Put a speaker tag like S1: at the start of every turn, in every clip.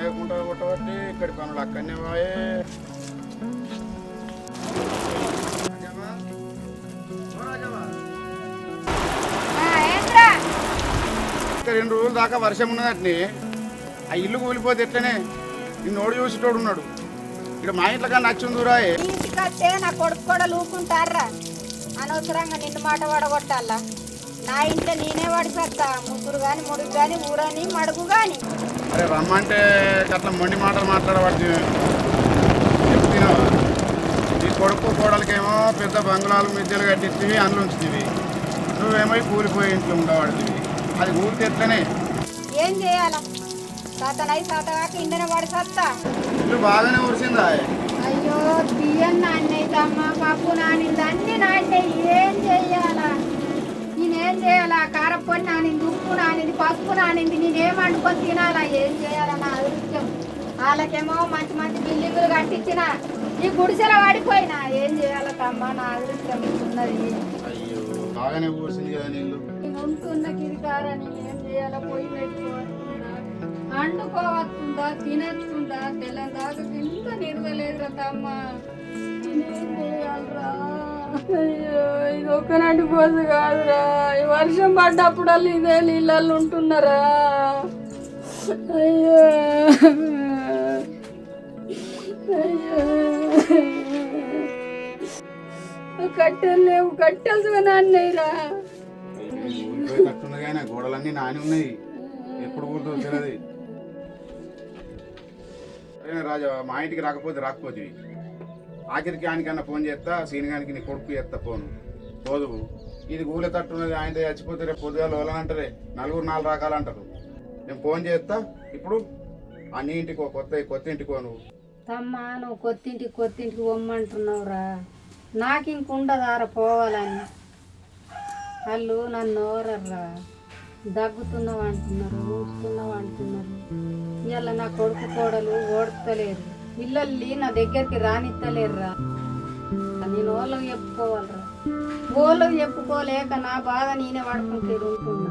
S1: ఎడతేయకుండా కొట్టబట్టి ఇక్కడి పనులు అక్కడనే ఇంకా రెండు రోజుల దాకా వర్షం ఉన్నదట్ని ఆ ఇల్లు కూలిపోతే ఎట్లనే? నిన్నోడు చూసేటోడు ఉన్నాడు. ఇక్కడ మా ఇంట్లో కానీ నచ్చింది రాయే
S2: ఇంటికత్తే నా కొడుకు కూడా లూకుంటారా అనవసరంగా నిన్ను మాట పడగొట్టాలా నా ఇంట్లో నేనే పడిపోతా. ముగ్గురు గాని ముడుగు గాని ఊరని మడుగు గాని.
S1: అరే రమ్మంటే అట్లా మొండి మాటలు చెప్తున్నావా నీ కొడుకు కోడలకేమో పెద్ద బంగ్లాలు మిద్దెలు కట్టించివి అందులో ఉంచుతీవి. నువ్వేమో ఈ కూలిపోయి ఇంట్లో ఉండబడుతుంది అది ఊరికి ఎట్లనే?
S2: ఏం చేయాలా? సతనై సతగాక ఇండన పడి సత్తా
S1: ఇల్లు బాగానే ఉరిసిందా
S2: అయ్యో బియ్యం నాణ్యతమ్మ పప్పు నానింది అన్ని నాణ్య ఏం చెయ్యాలా? నేనేం చేయాలా కారపొడి నానింది ఉప్పు నానింది పసుపు నానింది నేనేం వండుకొని తినాలా? ఏం చేయాలా నా అదృష్టం వాళ్ళకేమో మంచి మంచి బిల్డింగులు కట్టించిన. ఈ గుడిసెల పడిపోయినా. ఏం చేయాలా తమ్మ నా అదృష్టం ఉన్నది
S1: బాగానే ఊరిసింది కదా నీళ్ళు.
S2: నేను ఉంటున్న ఏం చేయాలా? పొయ్యి పెట్టుకోవాలి అండుకోవచ్చుందా తినచ్చుందా? తెల్లని దాకా తింటా నిడవలేదురా తమ్మ. నేనేం ఇది ఒక్కనాటి పోసు కాదురా. ఈ వర్షం పడ్డప్పుడల్లా ఇదే నీళ్ళల్లో ఉంటున్నారా? అయ్యో. అయ్యో. కట్టెలు లేవు. కట్టెలు నాన్నయ్యరా.
S1: కట్టున్నది కానీ గోడలన్నీ నాని ఉన్నాయి. ఎప్పుడు ఊరితో తెలియదు రాజా మా ఇంటికి రాకపోతే రాకపోతే ఆఖరికి ఆయనకన్నా ఫోన్ చేస్తా సీనిగానికి నీ కొడుకు చేస్తా ఫోను. పోదు. ఇది ఊళ్ళో తట్టున్నది ఆయన చచ్చిపోతే రేపు పొద్దుగాల వాళ్ళనంటారే నలుగురు నాలుగు రకాలు అంటారు నేను ఫోన్ చేస్తా ఇప్పుడు అన్ని ఇంటికి ఓ కొత్త కొత్త ఇంటికి నువ్వు.
S2: తమ్మా నువ్వు కొత్తింటికి కొత్తింటికి పొమ్మంటున్నావురా. నాకు ఇంకుండదారా పోవాలని. వాళ్ళు నన్ను ఓరర్రా దగ్గుతున్నావు అంటున్నారు ఊపుతున్నావు అంటున్నారు. ఇవాళ నా కొడుకు కోడలు ఓడతలేరు పిల్లల్ని నా దగ్గరికి రానిత్తలేరురా నేను వాళ్ళకి చెప్పుకోవాలరా. ఓళ్ళకి చెప్పుకోలేక నా బాధ నేనే పడుకుంటే ఉంటున్నా.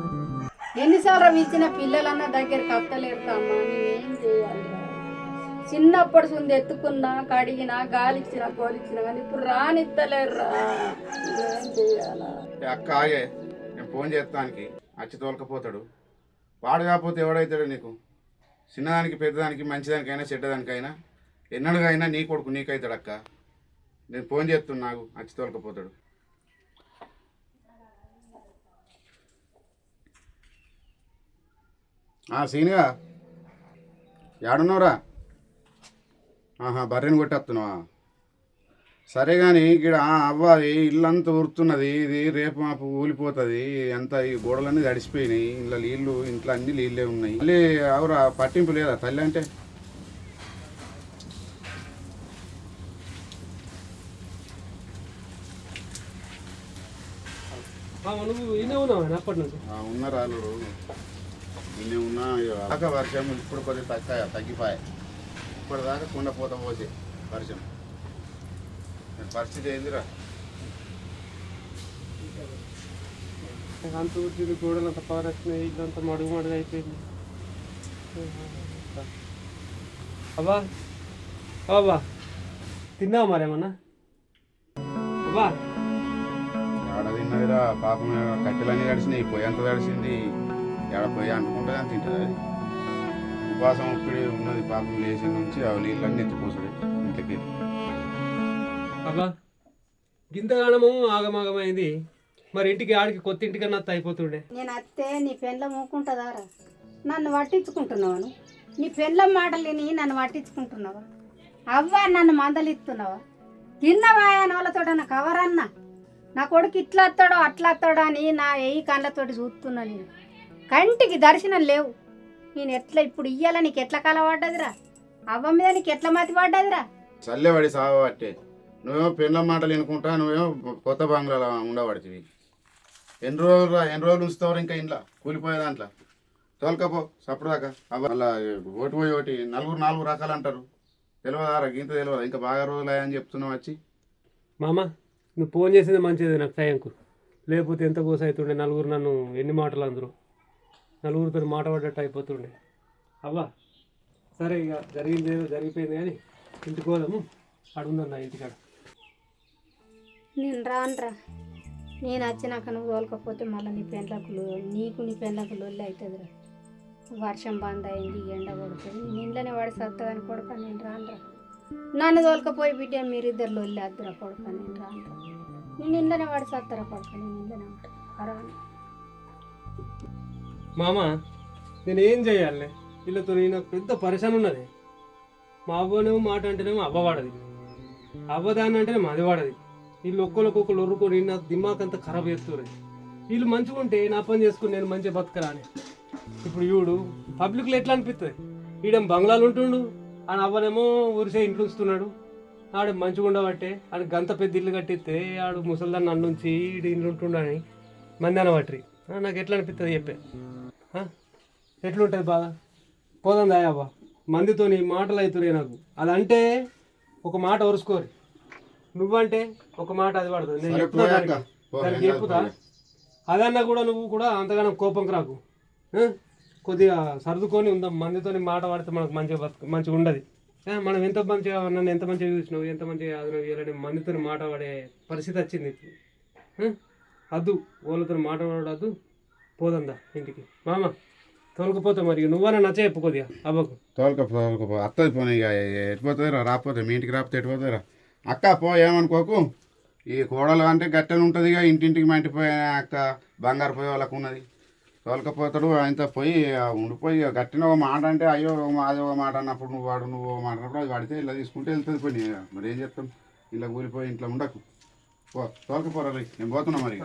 S2: ఎన్నిసార్లు ఇచ్చిన పిల్లలన్నా దగ్గరికి అత్తలేరు తమ్మ నేనేం చిన్నప్పటి సుంది ఎత్తుకున్నా కడిగినా గాలిచ్చిన కోలిచ్చిన కానీ ఇప్పుడు రానిత్తలేరురా. ఏ
S1: అక్క ఆగే. నేను ఫోన్ చేస్తానికి. అచ్చి తోలకపోతాడు. వాడు కాకపోతే ఎవడైతాడు నీకు? చిన్నదానికి పెద్దదానికి మంచిదానికైనా చెడ్డదానికైనా ఎన్నడుగైనా నీ కొడుకు నీకైతాడు అక్క. నేను ఫోన్ చేస్తున్నా నాకు అచ్చి తోలకపోతాడు. సీనిగా ఏడున్నావురా ఆహా బర్రెని కొట్టేస్తున్నావా? సరే కానీ ఇక్కడ అవ్వాలి ఇల్లంతా ఉరుతున్నది ఇది రేపు మాపు ఊలిపోతుంది ఎంత ఈ గోడలన్నీ తడిసిపోయినాయి ఇంట్లో నీళ్ళు ఇంట్లో అన్ని నీళ్ళే ఉన్నాయి. మళ్ళీ అవురా పట్టింపు లేదా తల్లి అంటే?
S3: మామ
S1: ఆ, ఉన్న రాళ్ళు ఇన్ని ఉన్నా దాకా వర్షం ఇప్పుడు కొద్దిగా తగ్గ తగ్గిపోయాయి ఇప్పటిదాకా కుండ పోత పోతే వర్షం. పరిస్థితి ఏందిరా?
S3: అంత వచ్చింది గోడలు అంత పవర్ వచ్చినాయి ఇల్లంతా మడుగు మడుగు అయిపోయింది. అబ్బా అబ్బా తిన్నావా మరేమన్నా అబ్బా.
S1: ఆడ తిన్నదిరా పాపం కట్టెలన్నీ తడిసినాయి అంత తడిసింది. అంటుకుంటుంది అని తింటుంది అది. ఉపవాసం ఇప్పుడు ఉన్నది పాపం లేచి నుంచి ఆ నీళ్ళన్నీ ఎత్తిపోసాడు ఇంట్లోకి.
S3: అబ్బా గింతగానము ఆగమాగమైంది. మరి ఇంటికి ఆడికి కొత్త ఇంటికన్నా అయిపోతుండే.
S2: నేను అత్తే నీ పెండ్ల మూకుంటుందారా? నన్ను పట్టించుకుంటున్నావా? నీ పెండ్లం మాటలు విని నన్ను పట్టించుకుంటున్నావా? అవ్వా నన్ను మందలిస్తున్నావా? తిన్నవా అని వాళ్ళతో నాకు కవరన్నా? నా కొడుకు ఇట్లా వస్తాడో అట్లా వస్తాడో అని నా ఎయ్యి కళ్ళతోటి చూస్తున్నా నేను. కంటికి దర్శనం లేవు. నేను ఎట్లా ఇప్పుడు ఇయ్యాల? నీకు ఎట్లా కలవడ్డదిరా అవ్వ మీద నీకు ఎట్లా మతి పడ్డదిరా?
S1: చల్లబడి సాగబట్టే నువ్వేమో పెళ్ళ మాటలు వినుకుంటా నువ్వేమో కొత్త బంగ్లాలో ఉండబడుతుంది ఎన్ని రోజులు రా ఎన్ని రోజులు ఉంచుతావు ఇంకా ఇంట్లో కూలిపోయే దాంట్లో? తోలుకపో సప్పుడుదాకా అవ్వ అలా ఓటు పోయి ఒకటి నలుగురు నాలుగు రకాలు అంటారు. తెలియదారా గింత తెలియదు ఇంకా బాగా రోజులు అని చెప్తున్నావు వచ్చి
S3: మామ నువ్వు ఫోన్ చేసింది మంచిది నాకు టైంకు లేకపోతే ఎంత కోస అవుతుండే నలుగురు నన్ను ఎన్ని మాటలు అందరూ. నలుగురితో మాట పడ్డట్టు అయిపోతుండే. అవ్వా సరే ఇక జరిగింది ఏదో జరిగిపోయింది కానీ ఇంటికి పోదాము. అడుగుందన్న ఇంటికాడ.
S2: నేను రానరా. నేను వచ్చినాక నువ్వు తోలకపోతే మళ్ళీ నీ పెండ్లకు నీకు నీ పెండ్లకు లొల్లి అవుతుందిరా వర్షం బంద్ అయింది ఎండ కొడుతుంది. నేను ఇంట్లోనే వాడి సత్తదని కొడుక నేను రానరా. నన్ను తోలకపోయి బిడ్డ మీరిద్దరు లొల్లి వద్దురా కొడుక నేను రానరా. నేను ఇంట్లోనే వాడి సత్తరా కొడుక నేను ఇంట్లోనే ఉంటా. రాను.
S3: మామ నేను ఏం చేయాలి? వీళ్ళతో నేను పెద్ద పరిశాన్ ఉన్నది. మా అవ్వనేమో మాట అంటేనేమో అవ్వవాడది అవ్వదాన్ని అంటేనే మాది వాడది. వీళ్ళు ఒక్కొక్కరు ఒర్రుకొని నా దిమాక్ అంతా ఖరాబ్ చేస్తున్నారు వీళ్ళు మంచిగా ఉంటే నా పని చేసుకుని నేను మంచిగా బతకరా అని. ఇప్పుడు వీడు పబ్లిక్లో ఎట్లా అనిపిస్తుంది ఈడేం బంగ్లాలు ఉంటుండు? ఆయన అవ్వనేమో ఊరిసే ఇంట్లో ఉంచుతున్నాడు. ఆడు మంచిగా ఉండబట్టే ఆడు గంత పెద్ద ఇల్లు కట్టిస్తే ఆడు ముసల్దాన్ని అన్నుంచి ఈడు ఇంట్లో ఉంటుండని మంది అనబట్టి నాకు ఎట్లా అనిపిస్తుంది చెప్పే. ఎట్లుంటుంది బాధ? పోదాం దాయాబా మందితోని మాటలు అవుతున్నాయి నాకు. అదంటే ఒక మాట ఒరుసుకోరు నువ్వంటే ఒక మాట అది పడుతుంది. నేను
S1: పోయాక.
S3: దానికి. చెప్పుతా. అదన్నా కూడా నువ్వు కూడా అంతగానో కోపంకి రాకు? కొద్దిగా సర్దుకొని ఉందాం. మందితోని మాట పడితే మనకు మంచిగా బతుకు మంచిగా ఉండదు. మనం ఎంత మంచిగా నన్ను ఎంత మంచిగా చూసినావు ఎంత మంచిగా ఆదినావు ఇవ్వాలని మందితో మాట పడే పరిస్థితి వచ్చింది? అద్దు వాళ్ళతో మాట పడద్దు. పోదందా ఇంటికి? మామ తొలకపోతే మరి. నువ్వన్నా నచ్చ చెప్పు కొద్దిగా అవ్వకు
S1: తోలుకపో తోలుకపో. అత్తది పోనీ ఇక ఎటుపోతుందిరా రాకపోతే మీ ఇంటికి రాకపోతే ఎటుపోతుందిరా అక్క పో ఏమనుకోకు? ఈ కోడలు అంటే గట్టెలు ఉంటుంది ఇక. ఇంటింటికి మా ఇంటి పోయి అక్క బంగారు పోయి వాళ్ళకు ఉన్నది. తోలకపోతాడు ఆయనతో పోయి ఉండిపోయి గట్టిన ఒక మాట అంటే అయ్యో ఒక మా- అది ఒక మాట అన్నప్పుడు నువ్వు వాడు నువ్వు మాట అన్నప్పుడు అది వాడితే ఇలా తీసుకుంటే వెళ్తుంది పోయి మరి ఏం చెప్తాం ఇలా కూలిపోయి ఇంట్లో ఉండకు. పో తోలకపోరా. నేను పోతున్నా మరి